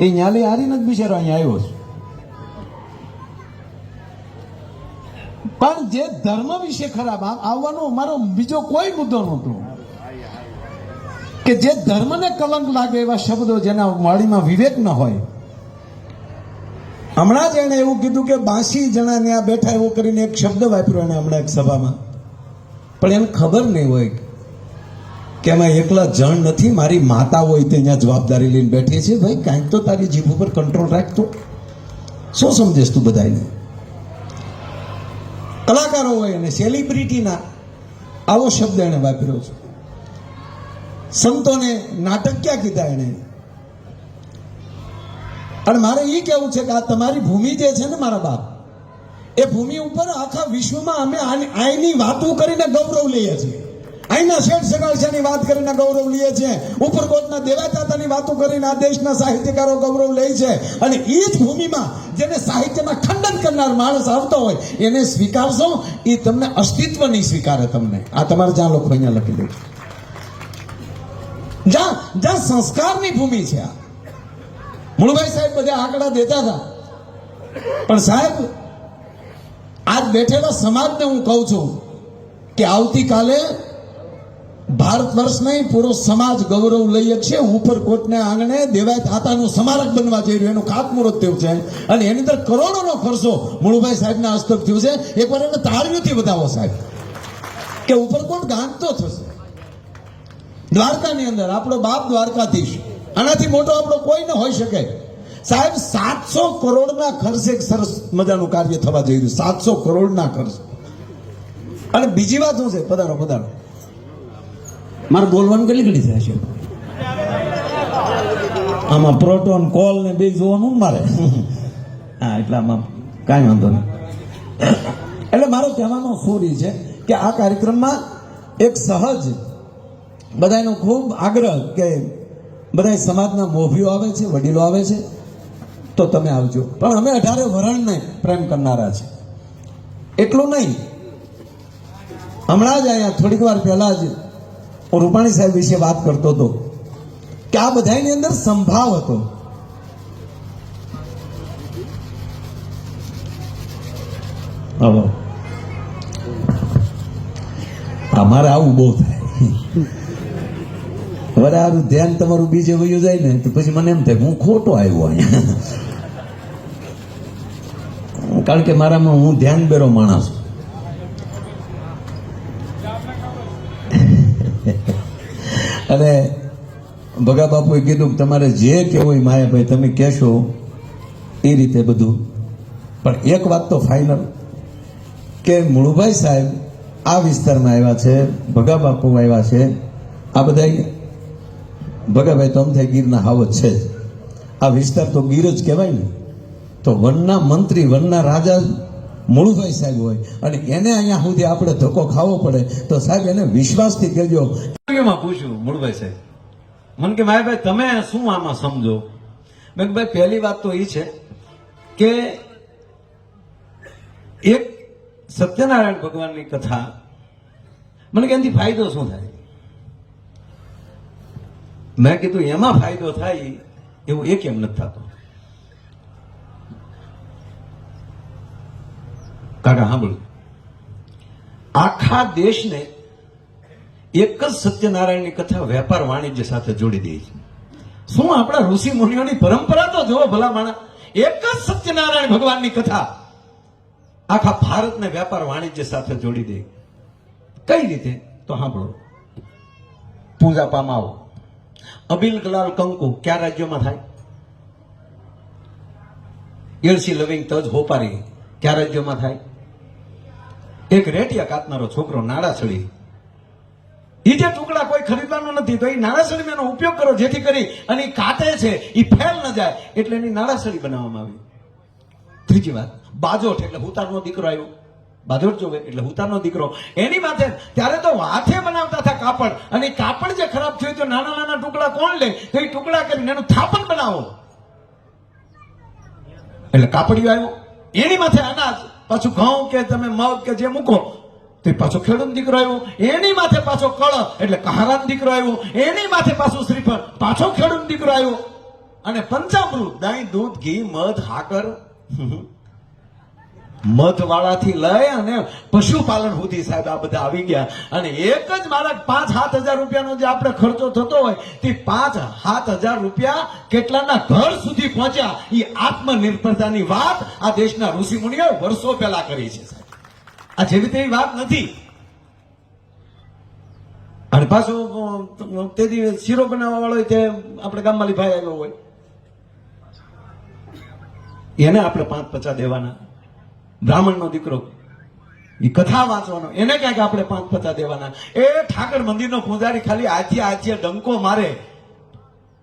એ ન્યાલી હારીને જ બિચારો અહીંયા આવ્યો છે. પણ જે ધર્મ વિશે ખરાબ, આ- આવવાનો અમારો બીજો કોઈ મુદ્દો નહોતો. કે જે ધર્મને કલંક લાગે એવા શબ્દો જેના વાળીમાં વિવેક ન હોય. હમણાં જ એણે એવું કીધું કે બાસી જણા ત્યાં બેઠા એવું કરીને એક શબ્દ વાપર્યો એને હમણાં એક સભામાં. પણ એને ખબર નહીં હોય કે એમાં એકલા જણ નથી, મારી માતા હોય તે અહીંયા જવાબદારી લઈને બેઠી છે. ભાઈ, કાંઈક તો તારી જીભ ઉપર કંટ્રોલ રાખતો શું સમજેશ તું બધાને કલાકારો હોય અને સેલિબ્રિટીના આવો શબ્દ એણે વાપર્યો છે. સંતોને નાટક ક્યાં કીધા એણે? અને મારે એ કહેવું છે કે આ તમારી ભૂમિ જે છે ને મારા બાપ, એ ભૂમિ ઉપર આખા વિશ્વમાં અમે આની- વાતો કરીને ગૌરવ લઈએ છીએ. અહીંના શેઠ સગાળસાની વાત કરીને ગૌરવ લઈએ છીએ ઉપરકોટના દેવાતાતાની વાતો કરીને આ દેશના સાહિત્યકારો ગૌરવ લે છે. અને એ જ ભૂમિમાં જેને સાહિત્યમાં ખંડન કરનાર માણસ આવતો હોય, એને સ્વીકારશો એ તમને અસ્તિત્વ નહીં સ્વીકારે તમને. આ તમારે જ્યાં લોકો અહીંયા લખી દે. જ્યાં જ્યાં સંસ્કારની ભૂમિ છે આ. મુળભાઈ સાહેબ બધા આંકડા દેતા હતા. પણ સાહેબ, આજ બેઠેલા સમાજને હું કહું છું કે આવતીકાલે ભારત વર્ષ નહીં, પૂરો સમાજ ગૌરવ લઈ છે ઉપરકોટને આંગણે દેવાય તાતાનું સ્મારક બનવા જઈ રહ્યું, એનું ખાતમુહૂર્ત થયું છે. અને એની અંદર કરોડોનો ખર્ચો મુળુભાઈ સાહેબના હસ્તક થયું છે. એકવાર એને તાળીઓથી બતાવો સાહેબ. કે ઉપરકોટ ગાંધતો થશે? દ્વારકાની અંદર, આપણો બાપ દ્વારકાધીશ. આનાથી મોટો આપણો કોઈ ન હોઈ શકે. સાહેબ, સાતસો કરોડના ખર્ચે એક સરસ મજાનું કાર્ય થવા જઈ રહ્યું સાતસો કરોડના ખર્ચ. અને બીજી વાત શું છે? પધારો પધારો. મારે બોલવાનું કેટલી ઘડી થાય છે? આમાં પ્રોટોન કોલ ને બે જોવાનું મારે? હા, એટલે આમાં કાંઈ વાંધો નહીં. એટલે મારો કહેવાનો સોરી છે કે આ કાર્યક્રમમાં એક સહજ બધાનો ખૂબ આગ્રહ કે બધા સમાજના મોભીઓ આવે છે, વડીલો આવે છે, તો તમે આવજો. પણ અમે અઢારે વરણને પ્રેમ કરનારા છે. એટલું નહીં. હમણાં જ અહીંયા થોડીક વાર પહેલાં જ હું રૂપાણી સાહેબ વિશે વાત કરતો હતો કે આ બધાની અંદર સંભાવ હતો. અમારે આવું બહુ થાય. બરાબર ધ્યાન તમારું બીજે વયું જાય ને, તો પછી મને એમ થાય હું ખોટો આવ્યો અહીંયા. કારણ કે મારામાં હું ધ્યાન બેરો માણસ. અને ભગા બાપુએ કીધું તમારે જે કહેવું હોય માયાભાઈ, તમે કહેશો એ રીતે બધું. પણ એક વાત તો ફાઇનલ કે મુળુભાઈ સાહેબ આ વિસ્તારમાં આવ્યા છે, ભગા બાપુ આવ્યા છે. આ બધા ભગાભાઈ તો આમ ગીરના હાવત છે જ. આ વિસ્તાર તો ગીર જ કહેવાય ને. તો વનના મંત્રી, વનના રાજા મુળુભાઈ સાહેબ હોય અને એને અહીંયા સુધી આપણે ધક્કો ખાવો પડે તો સાહેબ એને વિશ્વાસથી કહેજો. પૂછ્યું, મૂળભાઈ સાહેબ? મને કે, માયાભાઈ, તમે શું આમાં સમજો? મેં ભાઈ, પહેલી વાત તો એ છે કે એક સત્યનારાયણ ભગવાનની કથા, મને કે એનાથી ફાયદો શું થાય? મેં કીધું, એમાં ફાયદો થાય એવું એક એમ નથી થતો. કાકા સાંભળ્યું આખા દેશને એક જ સત્યનારાયણની કથા વેપાર વાણિજ્ય સાથે જોડી દે છે. શું આપણા ઋષિ મુનિઓની પરંપરા તો જુઓ ભલા માણા, એક જ સત્યનારાયણ ભગવાનની કથા આખા ભારતને વેપાર વાણિજ્ય સાથે જોડી દે. કઈ રીતે? તો સાંભળો પૂજા પામાવો અબિલ કલાલ કંકુ કયા રાજ્યોમાં થાય? એલસી લવિંગ તજ હોપારી કયા રાજ્યોમાં થાય? એક રેટિયા કાતનારો છોકરો નાડાછડી એ જે ટુકડા કોઈ ખરીદવાનો નથી, તો એ નાળાસળીમાં એનો ઉપયોગ કરો, જેથી કરી અને એ કાતે છે એ ફેલ ન જાય, એટલે એની નાળાસળી બનાવવામાં આવી. ત્રીજી વાત, બાજોઠ એટલે હુતારનો દીકરો આવ્યો. બાજોઠ જોવે એટલે હુતારનો દીકરો. એની માથે, ત્યારે તો હાથે બનાવતા હતા કાપડ, અને કાપડ જે ખરાબ થયું તો નાના નાના ટુકડા કોણ લે? તો એ ટુકડા કરીને એનું થાપણ બનાવો. એટલે કાપડિયો આવ્યો. એની માથે અનાજ પાછું ઘઉં કે તમે મગ કે જે મૂકો, તે પાછો ખેડૂત દીકરો આવ્યો. એની માથે પાછો કળ, એટલે કહારાન દીકરો આવ્યો. એની માથે પાછું શ્રીફળ, પાછો ખેડૂત દીકરો આવ્યો. અને પંચામૃત, દાઈ, દૂધ, ઘી, મધ, હાકર. મધ વાળાથી લઈ અને પશુપાલન સુધી સાહેબ આ બધા આવી ગયા. અને એક જ મારા પાંચ સાત હજાર રૂપિયાનો જે આપણે ખર્ચો થતો હોય, તે પાંચ સાત હજાર રૂપિયા કેટલાના ઘર સુધી પહોંચ્યા. એ આત્મનિર્ભરતાની વાત આ દેશના ઋષિમુનિઓ વર્ષો પહેલા કરી છે સાહેબ. આ જેવી તેવી વાત નથી. અને પાછું તેથી શીરો બનાવવા વાળો તે આપણે ગામમાં ભાઈ આવ્યો હોય. એને આપણે પાંચ પચાસ દેવાના. બ્રાહ્મણનો દીકરો. એ કથા વાંચવાનો. એને ક્યાંક આપણે પાંચ પચા દેવાના. એ ઠાકર મંદિરનો પૂજારી ખાલી આજે આજે ડંકો મારે.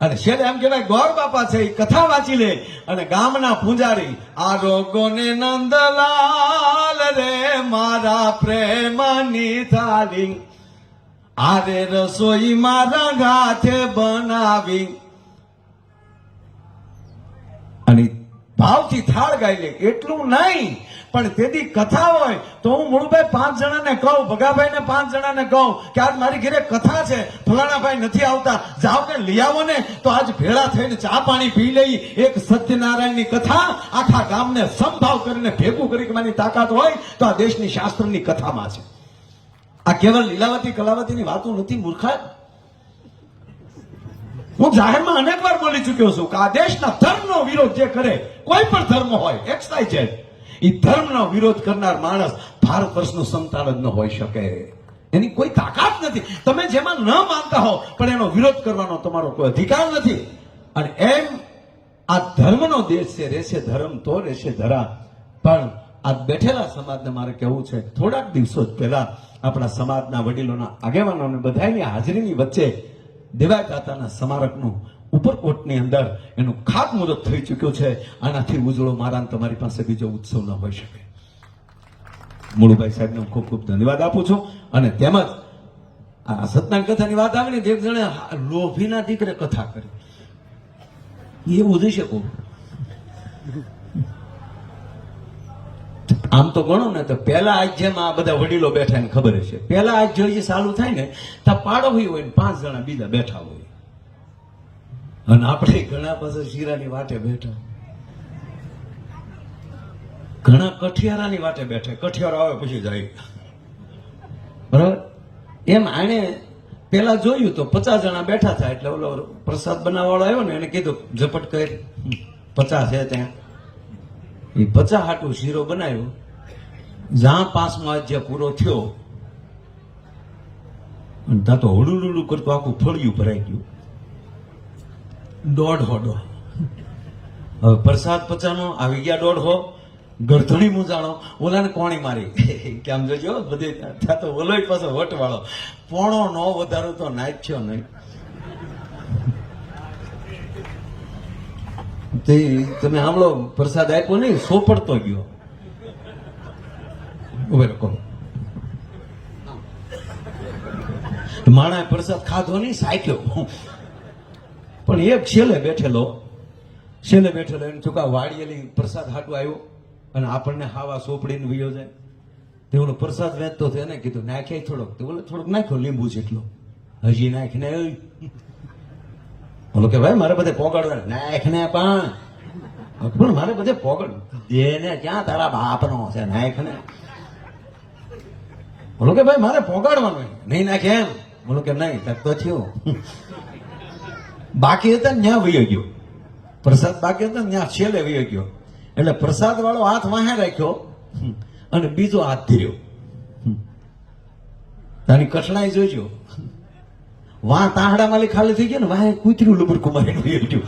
અને છેલ્લે એમ કહેવાય, ગોર બાપા છે એ કથા વાંચી લે. અને ગામના પૂજારી, આ રોગોને નંદલાલ રે, મારા પ્રેમની થાળી આરે રસોઈ મારા ગાથે બનાવી. અને ભાવથી થાળ ગાઈ લે. એટલું નહીં. પણ તેથી કથા હોય તો હું મૂળભાઈ પાંચ જણાને કહું ભગાભાઈ ને પાંચ જણાને કહું કે આજ મારી ઘરે કથા છે, ફલાણાભાઈ નથી આવતા, જાઓ ને લઈ આવો ને. તો આજ ભેળા થઈને ચા પાણી પી લઈ એક સત્યનારાયણની કથા આખા ગામને સંભાવ કરીને ભેગું કરી મારી તાકાત હોય તો આ દેશની શાસ્ત્રની કથામાં છે. આ કેવળ લીલાવતી કલાવતીની વાતો નથી, મૂર્ખા. હું જાહેરમાં અનેક વાર બોલી ચૂક્યો છું કે આ દેશના ધર્મનો વિરોધ જે કરે, કોઈ પણ ધર્મ હોય એક્સ વાય ઝેડ એ ધર્મનો વિરોધ કરનાર માણસ ભારત વર્ષનું સંતાન જ ન હોઈ શકે. એની કોઈ તાકાત નથી. તમે જેમાં ન માનતા હો, પણ એનો વિરોધ કરવાનો તમારો કોઈ અધિકાર નથી. અને એમ આ ધર્મનો દેશ છે રહેશે ધર્મ તો રહેશે ધરા. પણ આ બેઠેલા સમાજને મારે કહેવું છે, થોડાક દિવસો જ પહેલા આપણા સમાજના વડીલોના આગેવાનો અને બધાની હાજરીની વચ્ચે દેવાય દાતાના સ્મારકનું ઉપરકોટની અંદર એનું ખાતમુહૂર્ત થઈ ચૂક્યું છે. આનાથી ઉજળો મારા તમારી પાસે બીજો ઉત્સવ ન હોઈ શકે. મુળુભાઈ સાહેબને ખૂબ ખૂબ ધન્યવાદ આપું છું અને તેમજ આ સત્યનારાયણ કથાની વાત આવે ને તો જણે લોભીના દીકરે કથા કરી. એ ઉધી શકો. આમ તો ગણો ને તો પહેલા આજ જેમ આ બધા વડીલો બેઠા એને ખબર હશે. પહેલા આજ જોઈએ ચાલુ થાય ને તો પાડો હોય ને પાંચ જણા બીજા બેઠા હોય. અને આપણે ઘણા પાસે શીરાની વાટે બેઠા. ઘણા કઠિયારાની વાટે બેઠા. કઠિયારો આવે પછી જાય. બરાબર? એમ આણે પેલા જોયું તો પચાસ જણા બેઠા હતા એટલે ઓલો પ્રસાદ બનાવવાળો આવ્યો ને એને કીધું, ઝપટ કરી. પચાસ છે ત્યાં. એ પચાસ હાટું શીરો બનાવ્યો. જ્યાં પાંચમો જે પૂરો થયો. અને ત્યાં તો હળું કરતું આખું ફળિયું ભરાઈ ગયું. દોઢ હોડો હવે પ્રસાદ પચાનો આવી ગયા દોઢો ગરધણી મૂંઝાણો ઓલાને કોણી મારી. કેમ જોજો બધે ત્યાં તો ઓલોય પાછો વટવાળો. પોણો નો વધારો તો નાખ્યો નહીં. તે તમે સાંભળો, પ્રસાદ આપ્યો નહીં, સોપડતો ગયો. ઉભે કહો. માણાએ પ્રસાદ ખાધો નહીં સાખ્યો પણ એક છેલ્લે બેઠેલો છેલ્લે બેઠેલો એને ચૂકા વાળીએલી પ્રસાદ હાટું આવ્યો અને આપણને હાવા સોપડીને વયો જાય. તે ઓલો પ્રસાદ વેચતો થયો એને કીધું, નાખે થોડોક. તે ઓલો થોડોક નાખ્યો, લીંબુ જેટલો. હજી નાખીને. ઓલો કે, ભાઈ, મારે બધે પોગાડવા નાખને પણ. પણ મારે બધે પોગડ એને ક્યાં તારા બાપનો છે નાખને બોલો કે, ભાઈ, મારે પોગાડવાનું નહીં નાખે એમ. બોલો કે, નહીં તક તો થયું. બાકી હતા ને ત્યાં વયો ગયો. પ્રસાદ બાકી હતા ને ત્યાં છેલ્લે વયો ગયો. એટલે પ્રસાદ વાળો હાથ વાહે રાખ્યો અને બીજો હાથ ધીર્યો. તારી કઠણાઈ જોઈજો વાહ માલી ખાલી થઈ ગયા ને વાહે કૂતરું લબડકું મારી વયો ગયું.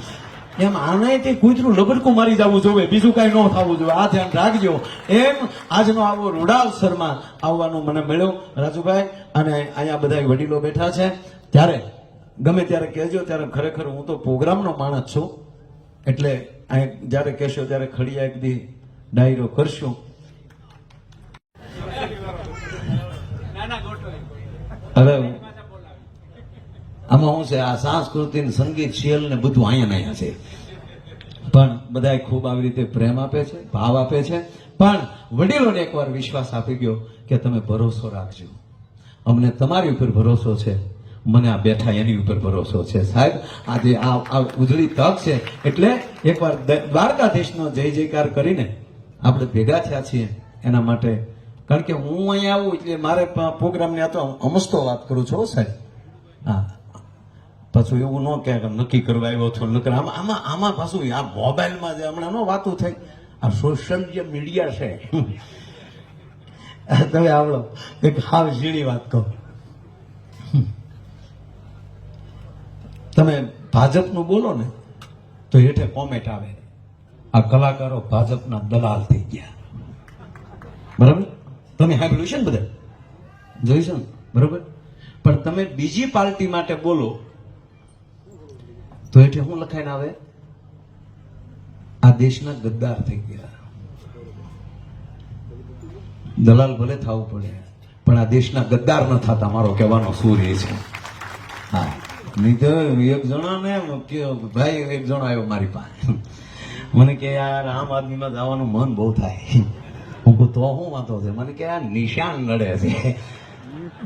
એમ આને તે કૂતરું લબડકું મારી જવું જોવે, બીજું કઈ ન થવું જોઈએ આ ધ્યાન રાખજો. એમ આજનો આવો રૂડાવસરમાં આવવાનું મને મળ્યો. રાજુભાઈ અને અહીંયા બધા વડીલો બેઠા છે. ત્યારે ગમે ત્યારે કહેજો, ત્યારે ખરેખર હું તો પ્રોગ્રામનો માણસ છું. એટલે જ્યારે કહેશો ત્યારે ખડી એક દી ડાયરો કરશું. હવે આમાં શું છે, આ સંસ્કૃતિ સંગીત, શીલ ને બધું અહીંયા અહીંયા છે. પણ બધા ખૂબ આવી રીતે પ્રેમ આપે છે, ભાવ આપે છે. પણ વડીલોને એકવાર વિશ્વાસ આપી ગયો કે તમે ભરોસો રાખજો. અમને તમારી ઉપર ભરોસો છે. મને આ બેઠા એની ઉપર ભરોસો છે, સાહેબ. આજે આ આ ઉજળી તક છે. એટલે એકવાર દ્વારકાધીશનો જય જયકાર કરીને આપણે ભેગા થયા છીએ એના માટે. કારણ કે હું અહીંયા આવું એટલે મારે પ્રોગ્રામને આ તો અમસ્તો વાત કરું છું સાહેબ. હા. પાછું એવું ન કે નક્કી કરવા આવ્યો છો, નકર આમાં આમાં આમાં પાછું આ મોબાઈલમાં જે હમણાં ન વાતું થઈ. આ સોશિયલ જે મીડિયા છે. તમે આવડો. એક હાવ ઝીણી વાત કહો. તમે ભાજપનું બોલો ને, તો હેઠે કોમેન્ટ આવે. આ કલાકારો ભાજપના દલાલ થઈ ગયા. બરાબર? તમે સાંભળ્યું છે ને બધા? જોઈશું ને? બરાબર? પણ તમે બીજી પાર્ટી માટે બોલો, તો હેઠે શું લખાઈને આવે? આ દેશના ગદ્દાર થઈ ગયા. દલાલ ભલે થવું પડે, પણ આ દેશના ગદ્દાર ન થતા, મારો કહેવાનો શું રહે છે. હા. નહીં એક જણાને ભાઈ, એક જણો આવ્યો મારી પાસે. મને કે, યાર, આમ આદમીમાં જવાનું મન બહુ થાય. હું કહું, તો શું વાંધો છે? મને કે, આ નિશાન નડે છે.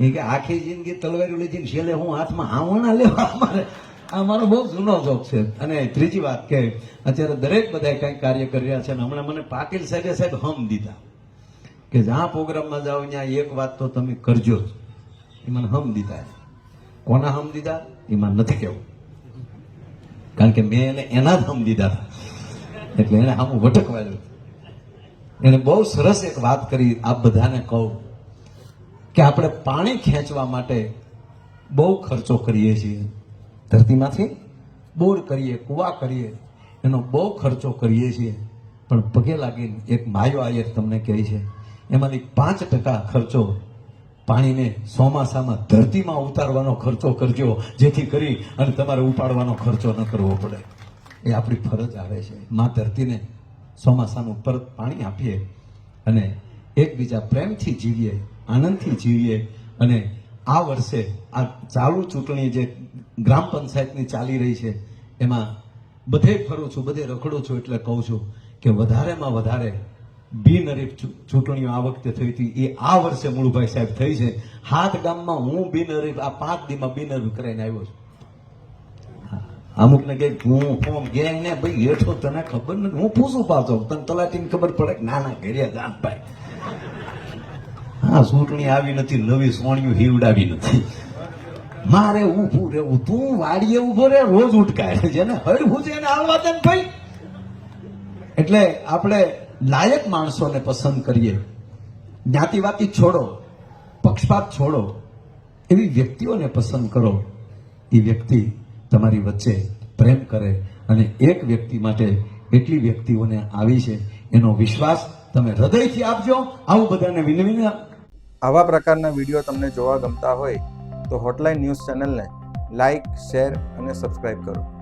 એ કે, આખી જિંદગી તલવારી લીધી છેલ્લે હું હાથમાં આવણા લેવા મારે આ મારો બહુ જૂનો જોક છે. અને ત્રીજી વાત કે, અત્યારે દરેક બધા કંઈક કાર્ય કરી રહ્યા છે અને હમણાં મને પાટીલ સાહેબે સાહેબ હમ દીધા કે, જ્યાં પ્રોગ્રામમાં જાઓ, ત્યાં એક વાત તો તમે કરજો જ. એ મને હમ દીધા કોના હમ દીધા? એમાં નથી કેવું. કારણ કે મેં એને એના ધામ લીધા હતા. એટલે એને આમ વટકવાયું એને બહુ સરસ એક વાત કરી, આપ બધાને કહું કે આપણે પાણી ખેંચવા માટે બહુ ખર્ચો કરીએ છીએ. ધરતીમાંથી બોર કરીએ, કુવા કરીએ, એનો બહુ ખર્ચો કરીએ છીએ. પણ પગે લાગીને એક માયો આયર તમને કહે છે, એમાંથી પાંચ ટકા ખર્ચો પાણીને ચોમાસામાં ધરતીમાં ઉતારવાનો ખર્ચો કરજો, જેથી કરી અને તમારે ઉપાડવાનો ખર્ચો ન કરવો પડે. એ આપણી ફરજ આવે છે. માં ધરતીને ચોમાસાનું પરત પાણી આપીએ અને એકબીજા પ્રેમથી જીવીએ, આનંદથી જીવીએ અને આ વર્ષે આ ચાલુ ચૂંટણી જે ગ્રામ પંચાયતની ચાલી રહી છે, એમાં બધે ફરું છું, બધે રખડું છું એટલે કહું છું કે વધારેમાં વધારે બિનહરીફ ચૂંટણીઓ આ વખતે થઈ હતી. એ આ વર્ષે મુળુભાઈ સાહેબ થઈ છે. હાથ ગામમાં હું બિનહરીફ આ પાંચ દીમાં બિનહરીફ કરાઈને આવ્યો છું. અમુક ને કે હું ફોમ ગયા ને ભાઈ, હેઠો તને ખબર નથી. હું પૂછું પાછો, તને તલાટીને ખબર પડે ના ના ઘેરિયા જાનભાઈ હા, ચૂંટણી આવી નથી, નવી સોણિયું હીવડાવી નથી. મારે ઊભું રહેવું, તું વાડીએ ઊભો રે રોજ ઉટકાય છે હરવું છે એને હાલવા દે ભાઈ. એટલે આપણે લાયક માણસોને પસંદ કરીએ. જ્ઞાતિવાતી છોડો, પક્ષપાત છોડો, એવી વ્યક્તિઓને પસંદ કરો. એ વ્યક્તિ તમારી વચ્ચે પ્રેમ કરે અને એક વ્યક્તિ માટે એટલી વ્યક્તિઓને આવી છે, એનો વિશ્વાસ તમે હૃદયથી આપજો. આવું બધાને વિનવીને આવા પ્રકારના વીડિયો તમને જોવા ગમતા હોય તો હોટલાઇન ન્યૂઝ ચેનલને લાઇક શેર અને સબસ્ક્રાઈબ કરો.